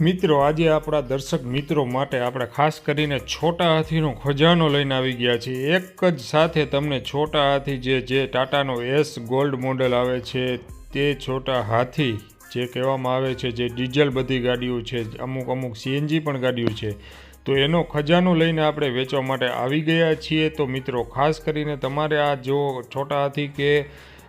મિત્રો, આજે આપણા દર્શક મિત્રો માટે આપણે ખાસ કરીને છોટા હાથીનો ખજાનો લઈને આવી ગયા છીએ. એક જ સાથે તમને છોટા હાથી જે જે ટાટાનો એસ ગોલ્ડ મોડલ આવે છે, તે છોટા હાથી જે કહેવામાં આવે છે, જે ડીઝલ બધી ગાડીઓ છે, અમુક અમુક સીએનજી પણ ગાડીઓ છે, તો એનો ખજાનો લઈને આપણે વેચવા માટે આવી ગયા છીએ. તો મિત્રો, ખાસ કરીને તમારે આ જો છોટા હાથી કે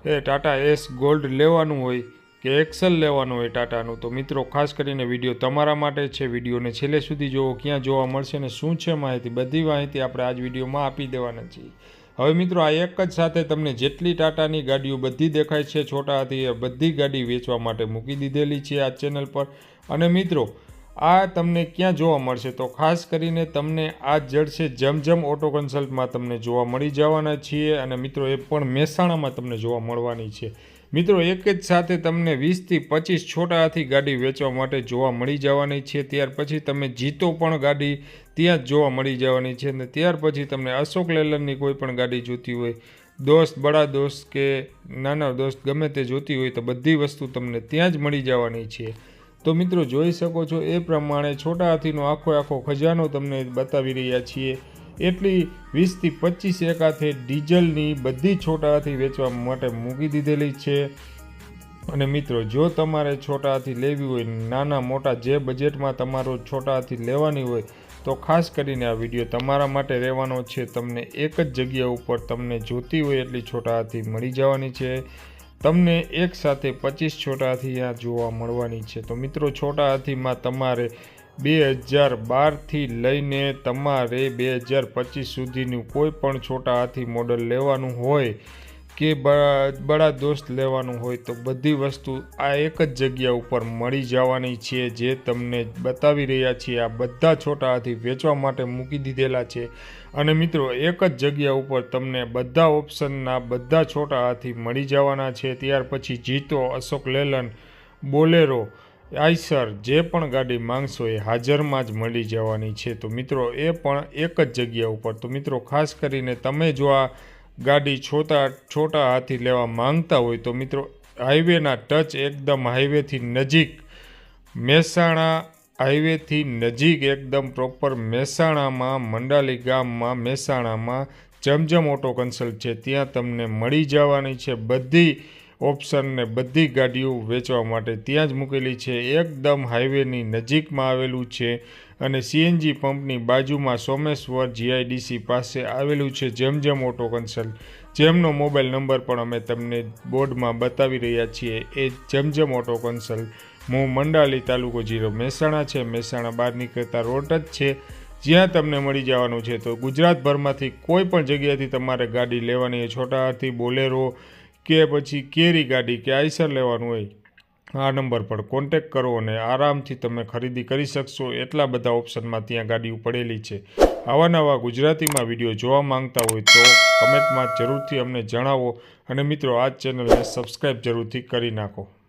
ટાટા એસ ગોલ્ડ લેવાનું હોય કે એક્સેલ લેવાનું હોય ટાટાનું. તો મિત્રો, ખાસ કરીને વીડિયો તમારા માટે છે. વિડીયોને છેલ્લે સુધી જોવો, ક્યાં જોવા મળશે ને શું છે માહિતી, બધી માહિતી આપણે આજ વિડીયોમાં આપી દેવાના છીએ. હવે મિત્રો, આ એક જ સાથે તમને જેટલી ટાટાની ગાડીઓ બધી દેખાય છે, છોટા હાથી એ બધી ગાડી વેચવા માટે મૂકી દીધેલી છે આ ચેનલ પર. અને મિત્રો, આ તમને ક્યાં જોવા મળશે? તો ખાસ કરીને તમને આ જડશે જમજમ ઓટો કન્સલ્ટમાં તમને જોવા મળી જવાના છીએ. અને મિત્રો, એ પણ મહેસાણામાં તમને જોવા મળવાની છે. મિત્રો, એક જ સાથે તમને વીસથી પચીસ છોટા હાથી ગાડી વેચવા માટે જોવા મળી જવાની છે. ત્યાર પછી તમે જીતો પણ ગાડી ત્યાં જ જોવા મળી જવાની છે અને ત્યાર પછી તમને અશોક લેલનની કોઈ પણ ગાડી જોતી હોય, દોસ્ત, બડા દોસ્ત કે નાના દોસ્ત, ગમે તે જોતી હોય તો બધી વસ્તુ તમને ત્યાં જ મળી જવાની છે. તો મિત્રો, જોઈ શકો છો, એ પ્રમાણે છોટા હાથીનો આખો આખો ખજાનો તમને બતાવી રહ્યા છીએ. એટલી વીસથી પચીસ એકાથે ડીઝલની બધી છોટા હાથી વેચવા માટે મૂકી દીધેલી છે. અને મિત્રો, જો તમારે છોટા હાથી લેવી હોય, નાના મોટા જે બજેટમાં તમારો છોટા હાથી લેવાની હોય, તો ખાસ કરીને આ વીડિયો તમારા માટે રહેવાનો છે. તમને એક જ જગ્યા ઉપર તમને જોતી હોય એટલી છોટા હાથી મળી જવાની છે. તમને એક સાથે પચીસ છોટા આ જોવા મળવાની છે. તો મિત્રો છોટા હાથીમાં તમારે બે હજાર બારથી લઈને તમારે બે હજાર પચીસ સુધીનું કોઈ પણ છોટા હાથી મોડલ લેવાનું હોય કે બડા દોસ્ત લેવાનું હોય તો બધી વસ્તુ આ એક જ જગ્યા ઉપર મળી જવાની છે જે તમને બતાવી રહ્યા છીએ. આ બધા છોટા હાથી વેચવા માટે મૂકી દીધેલા છે. અને મિત્રો, એક જ જગ્યા ઉપર તમને બધા ઓપ્શનના બધા છોટા હાથી મળી જવાના છે. ત્યાર પછી Jeeto Ashok Leyland Bolero Eicher જે પણ ગાડી માંગશો એ હાજરમાં જ મળી જવાની છે. તો મિત્રો, એ પણ એક જ જગ્યા ઉપર. તો મિત્રો, ખાસ કરીને તમે જો આ ગાડી છોટા છોટા હાથી લેવા માંગતા હોય, તો મિત્રો, હાઈવેના ટચ એકદમ હાઈવેથી નજીક, મહેસાણા હાઈવેથી નજીક એકદમ પ્રોપર મહેસાણામાં, મંડાલી ગામમાં, મહેસાણામાં જમજમ ઓટો કન્સલ્ટ છે, ત્યાં તમને મળી જવાની છે. બધી ઓપ્શન ને બધી ગાડીઓ વેચવા માટે ત્યાં જ મૂકેલી છે. એકદમ હાઈવેની નજીકમાં આવેલું છે અને સીએનજી પંપની બાજુમાં સોમેશ્વર જીઆઈડીસી પાસે આવેલું છે જેમ જેમ ઓટો કન્સલ્ટ. જેમનો મોબાઈલ નંબર પણ અમે તમને બોર્ડમાં બતાવી રહ્યા છીએ એ જમજમ ઓટો કન્સલ્ટ. હું મંડાલી તાલુકો જીરો મહેસાણા છે. મહેસાણા બહાર નીકળતા રોડ જ છે. જ્યાં તમને મળી જવાનું છે તો ગુજરાતભરમાંથી કોઈ પણ જગ્યાએથી તમારે ગાડી લેવાની છોટા હાથી બોલેરો કે પછી કેરી ગાડી કે આઈસર લેવાનું હોય, આ નંબર પર કોન્ટેક કરો અને આરામથી તમે ખરીદી કરી શકશો. એટલા બધા ઓપ્શનમાં ત્યાં ગાડીઓ પડેલી છે. આવા નવા ગુજરાતીમાં વીડિયો જોવા માંગતા હોય તો કમેન્ટમાં જરૂરથી અમને જણાવો અને મિત્રો, આ ચેનલને સબસ્ક્રાઈબ જરૂરથી કરી નાખો.